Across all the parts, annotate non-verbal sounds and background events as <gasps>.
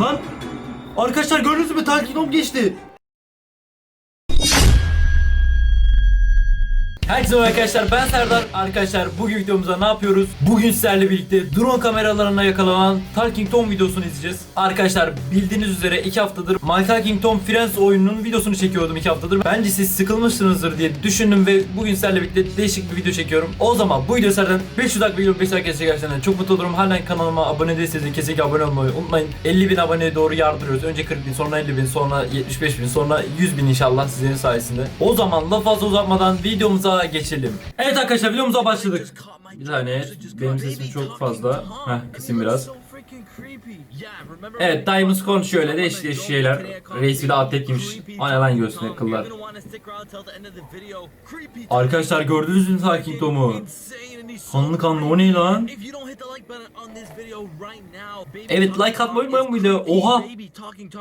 Lan arkadaşlar gördünüz mü Talkinom geçti. Herkese merhaba arkadaşlar ben Serdar. Arkadaşlar bugün videomuzda ne yapıyoruz? Bugün sizlerle birlikte drone kameralarına yakalanan Talking Tom videosunu izleyeceğiz. Arkadaşlar bildiğiniz üzere 2 haftadır My Talking Tom Friends oyununun videosunu çekiyordum 2 haftadır. Bence siz sıkılmışsınızdır diye düşündüm ve bugün sizlerle birlikte değişik bir video çekiyorum. O zaman bu video sizlerden 500 dakika video 5 dakika gerçekten çok mutlu olurum. Halen kanalıma abone değilseniz kesinlikle abone olmayı unutmayın. 50 bin aboneye doğru yardırıyoruz. Önce 40 bin sonra 50 bin sonra 75 bin sonra 100 bin inşallah sizlerin sayesinde. O zaman laf fazla uzatmadan videomuza geçelim. Evet arkadaşlar videomuza başladık. Bir saniye benim sesim çok fazla. Heh kısayım biraz. Evet dayımız konuşuyor öyle değişik şeyler. Reis bir de atlet giymiş. Ana lan göğsüne kıllar. Arkadaşlar gördünüz mü Talking Tom'u? Kanlı kanlı o ne lan? Evet like atmayı unutmayın video. Oha!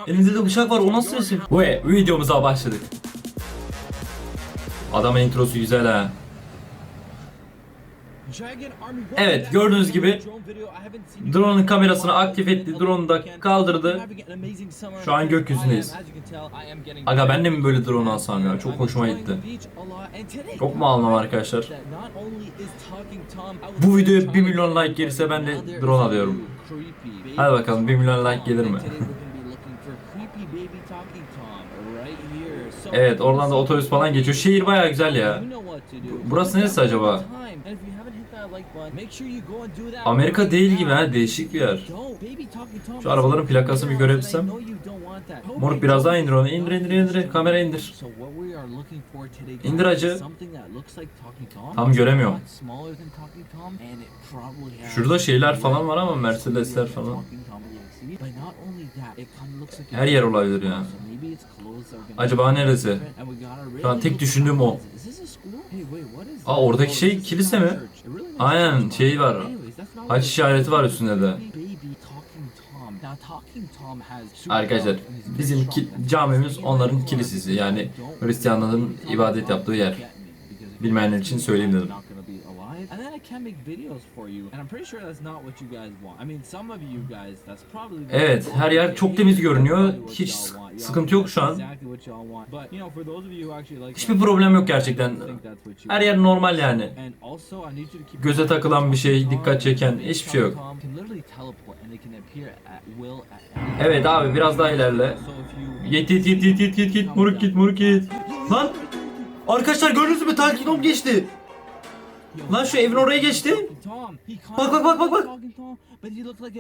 Elinizde de bıçak var o nasıl resim? Ve videomuza başladık. Adamın introsu güzel ha. Evet gördüğünüz gibi Drone'un kamerasını aktif etti. Drone'u da kaldırdı. Şu an gökyüzündeyiz. Aga ben de mi böyle drone alsam ya? Çok hoşuma gitti. Çok mu almam arkadaşlar? Bu videoya 1 milyon like gelirse ben de drone alıyorum. Hadi bakalım 1 milyon like gelir mi? Evet oradan da otobüs falan geçiyor. Şehir baya güzel ya. Burası neresi acaba? Amerika değil gibi ha değişik bir yer. Şu arabaların plakasını bir görebilsem. Moruk biraz daha indir onu. İndir indir indir. Kamera indir. İndir acı. Tam göremiyorum. Şurada şeyler falan var ama Mercedesler falan. Her yer olabilir ya. Acaba neresi? Şu an tek düşündüğüm o. Aa oradaki şey kilise mi? Aynen şey var. Haç işareti var üstünde de. Arkadaşlar bizim ki- camimiz onların kilisesi yani Hristiyanların ibadet yaptığı yer. Bilmeyenler için söyleyeyim dedim. Can make videos for you. And I'm pretty sure that's not what you guys want. I mean, some of you guys, that's probably Evet, her yer çok temiz görünüyor. Hiç sıkıntı yok şu an. Hiçbir problem yok gerçekten. Her yer normal yani. Göze takılan bir şey, dikkat çeken hiçbir şey yok. Evet abi biraz daha ilerle. Git git git git git git git moruk git moruk git. Lan arkadaşlar gördünüz mü Talkinom geçti. Lan şu evin oraya geçti. Bak bak, bak, bak, bak.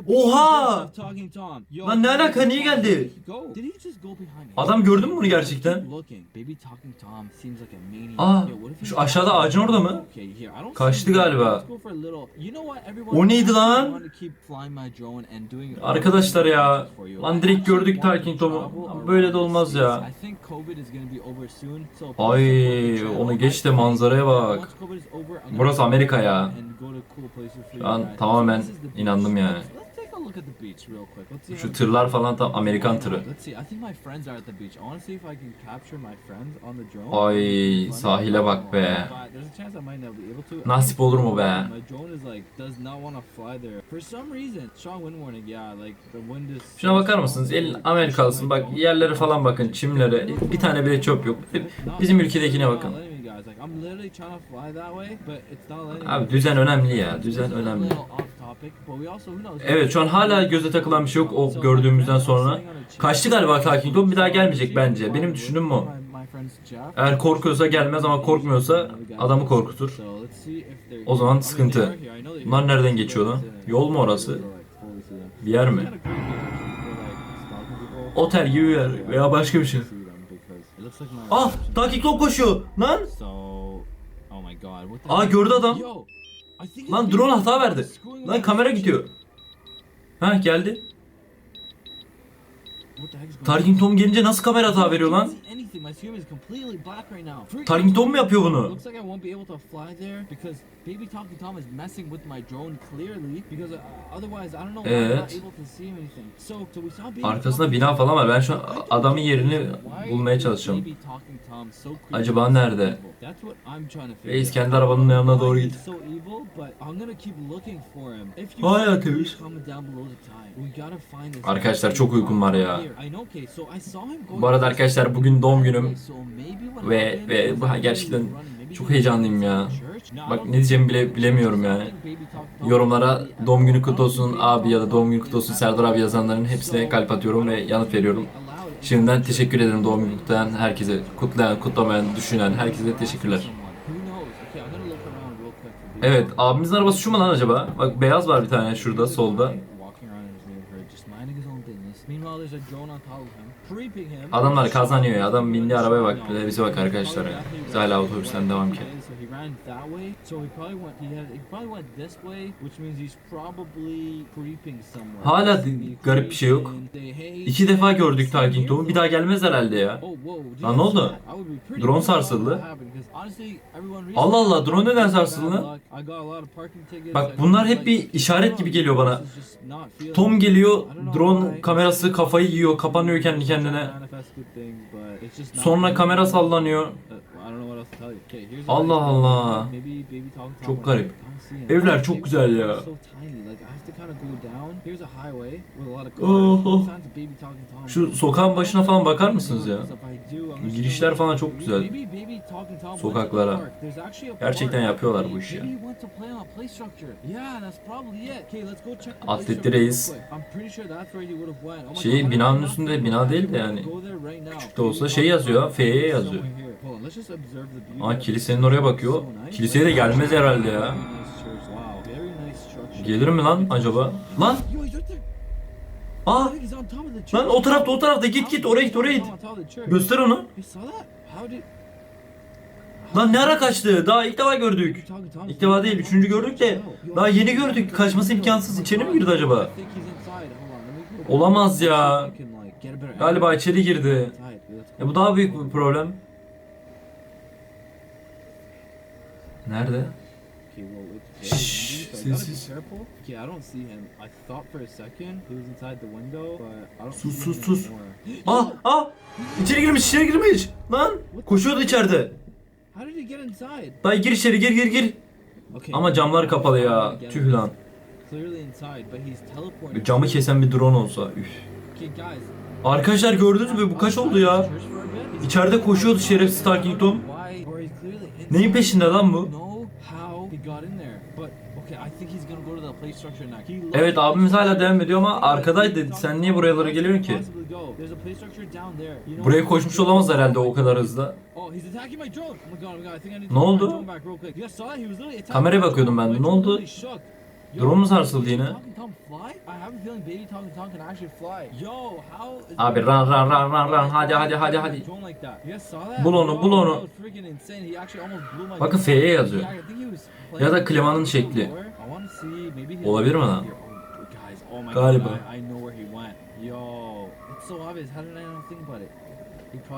Oha! Lan ne alaka, niye geldi? Adam gördün mü bunu gerçekten? Aa, şu aşağıda ağacın orada mı? Kaçtı galiba. O neydi lan? Arkadaşlar ya, lan direkt gördük Talking Tom'u. Böyle de olmaz ya. Ay, onu geç de manzaraya bak. Burası Amerika ya. Şu an tamamen inandım yani. Şu tırlar falan tam Amerikan tırı. Ay, sahile bak be. Nasip olur mu be? Şuna bakar mısınız? El Amerikalısın bak yerlere falan bakın çimlere. Bir tane bile çöp yok. Bizim ülkedekine bakın. Abi düzen önemli ya. Düzen önemli. Evet şu an hala göze takılan bir şey yok o gördüğümüzden sonra. Kaçtı galiba Talking Tom bir daha gelmeyecek bence. Benim düşündüğüm o. Eğer korkuyorsa gelmez ama korkmuyorsa adamı korkutur. O zaman sıkıntı. Bunlar nereden geçiyor lan? Yol mu orası? Bir yer mi? Otel gibi bir yer veya başka bir şey. Ah! Talking Tom koşuyor! Lan! Aa gördü adam. Lan drone hata verdi. Lan kamera gidiyor. Ha geldi. Talking Tom gelince nasıl kamera hata veriyor lan? Talking Tom mu yapıyor bunu? Uh, Evet. Arkasında bina falan var. Ben şu an adamın yerini bulmaya çalışıyorum. Acaba nerede? Reis kendi arabanın yanına doğru git. find this Arkadaşlar çok uykum var ya. Bu arada arkadaşlar bugün doğum günüm ve ve gerçekten çok heyecanlıyım ya. Bak ne diyeceğimi bile bilemiyorum yani. Yorumlara doğum günü kutlu olsun abi ya da doğum günü kutlu olsun Serdar abi yazanların hepsine kalp atıyorum ve yanıt veriyorum. Şimdiden teşekkür ederim doğum günü kutlayan herkese, kutlayan, kutlamayan, düşünen herkese teşekkürler. Evet, abimizin arabası şu mu lan acaba? Bak beyaz var bir tane şurada solda. Adamlar kazanıyor ya. Adam bindi arabaya bak. Bir de bize bak arkadaşlar ya. Biz hala otobüsten devam ki. Hala garip bir şey yok. İki defa gördük Talking Tom'u. Bir daha gelmez herhalde ya. Lan ne oldu? Drone sarsıldı. Allah Allah, drone neden sarsıldı? Bak bunlar hep bir işaret gibi geliyor bana. Tom geliyor, drone kamerası kafayı yiyor, kapanıyor kendi kendine. Sonra kamera sallanıyor. Allah Allah. Çok garip. Evler çok güzel ya. Oh. Şu sokağın başına falan bakar mısınız ya? Girişler falan çok güzel. Sokaklara. Gerçekten yapıyorlar bu işi. Atletli reis. Şey, binanın üstünde, bina değil de yani. Küçük de olsa şey yazıyor, F'ye yazıyor. Aa kilisenin oraya bakıyor. Kiliseye de gelmez herhalde ya. Gelir mi lan acaba? Lan! Aa! Lan o tarafta o tarafta git git oraya git oraya git. Göster onu. Lan ne ara kaçtı? Daha ilk defa gördük. İlk defa değil, üçüncü gördük de daha yeni gördük. Kaçması imkansız. İçeri mi girdi acaba? Olamaz ya. Galiba içeri girdi. E bu daha büyük bir problem. Nerede? Shh, sessiz. Okay, I don't see him. I thought for a second he was inside the window, but I don't Sus, see sus, him sus. <gasps> Ah ah! İçeri girmiş içeri girmiş. Lan! Koşuyordu içeride. How did he get inside? Dayı gir içeri gir gir gir. Okay. Ama camlar kapalı ya. Tüh lan. Camı kesen bir drone olsa. Üf. Arkadaşlar gördünüz mü bu kaç oldu ya? İçeride koşuyordu şerefsiz Talking Neyin peşinde lan bu? Evet abimiz hala devam ediyor ama arkadaydı. Sen niye buralara geliyorsun ki? Buraya koşmuş olamaz herhalde o kadar hızlı. Oh. Oh oh Ne oldu? Kameraya bakıyordum ben de. Ne oldu? Drone mu sarsıldı yine? Abi run run run run run. Hadi hadi hadi hadi. Bul onu, bul onu. Bakın F'ye yazıyor. Ya da klimanın şekli. Olabilir mi lan? Oh, oh Galiba.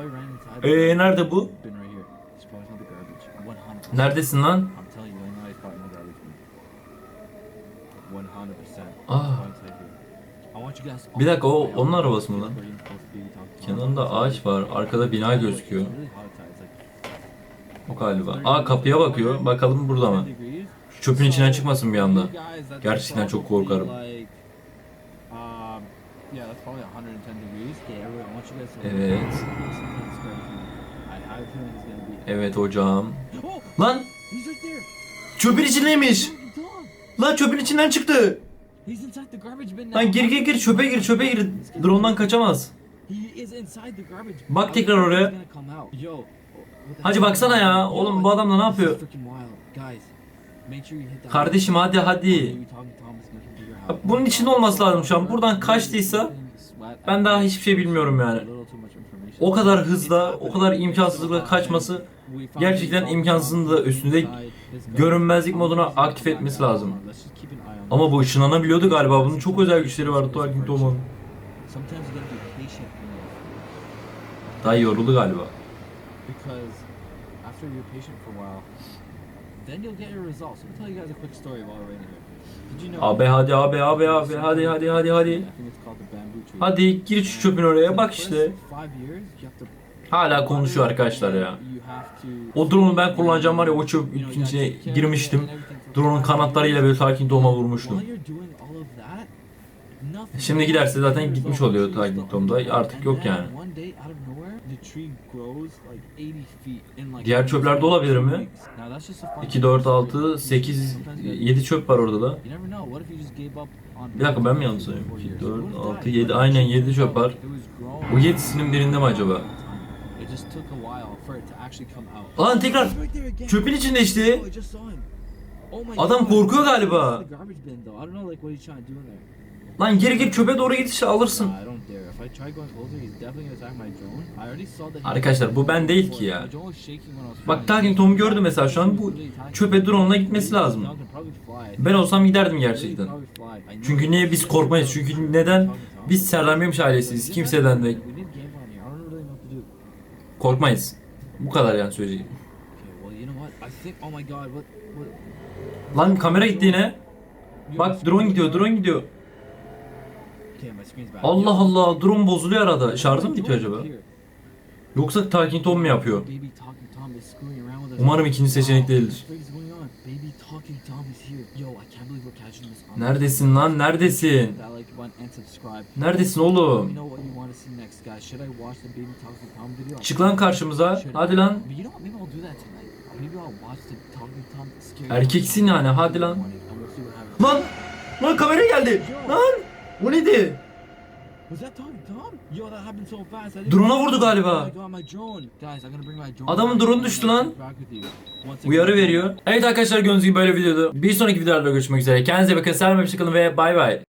ran Eee nerede bu? Been right guys. Bir dakika, o- onun arabası mı lan? Kenarında ağaç var. Arkada bina gözüküyor. O galiba. Aa kapıya bakıyor. Bakalım burada mı? 10 degrees. Şu çöpün içinden çıkmasın bir anda. Gerçekten çok korkarım. like, yeah, that's probably 110 degrees. Okay, everyone, I want you guys to Evet. Evet hocam. Lan çöpün içindeymiş. Lan çöpün içinden çıktı. Lan gir gir gir çöpe gir çöpe gir. Drone'dan kaçamaz. Bak tekrar oraya. Hacı baksana ya. Oğlum bu adam da ne yapıyor? Kardeşim hadi hadi. Bunun içinde olması lazım şu an. Buradan kaçtıysa Ben daha hiçbir şey bilmiyorum yani. O kadar hızla, o kadar imkansızlıkla kaçması gerçekten imkansızın da üstünde görünmezlik moduna aktif etmesi lazım. Ama bu ışınlanabiliyordu galiba. Bunun çok özel güçleri vardı Talking Tom'un. Dayı yoruldu galiba. Abi hadi abi abi abi hadi hadi hadi hadi. Hadi gir şu çöpün oraya bak işte. Hala konuşuyor arkadaşlar ya. O drone'u ben kullanacağım var ya o çöp içine girmiştim. Drone'un kanatlarıyla böyle sakin Tom'a vurmuştum. Şimdi giderse zaten gitmiş oluyor Talking Tom'da. Artık yok yani. One day out of nowhere, the tree grows like 80 feet in like Diğer çöplerde olabilir mi? Now that's just a fun 2, 4, 6, 8, 7 çöp var orada da. Bir dakika, ben mi yanlış sayıyorum? 2, 4, 6, 7, aynen 7 çöp var. O yedisinin birinde mi acaba? Lan tekrar çöpün içinde işte. Oh. Oh Adam korkuyor galiba. Lan geri git çöpe doğru git işte alırsın. Arkadaşlar, bu ben değil ki ya. Bak. Talking Tom'u gördü mesela şu an bu çöpe drone'la gitmesi lazım. Ben olsam giderdim gerçekten. Çünkü niye biz korkmayız? Çünkü neden? Biz Serdar Memiş ailesiyiz. Kimseden de korkmayız. Bu kadar yani söyleyeceğim. Lan kamera gitti yine. Bak drone gidiyor, drone gidiyor. Allah Allah, drone bozuluyor arada. Şarjı mı bitiyor acaba? Yoksa Talking Tom mu yapıyor? Umarım ikinci seçenek değildir. Neredesin lan? Neredesin? Neredesin oğlum? Çık lan karşımıza. Hadi lan. Erkeksin yani, hadi lan. Lan! Lan kamera geldi. Lan! O neydi? Drone'a vurdu galiba. Adamın drone düştü lan. Uyarı veriyor. Evet arkadaşlar gördüğünüz gibi böyle videoda. Bir sonraki videolarda görüşmek üzere. Kendinize bakın. Selametle kalın ve bay bay.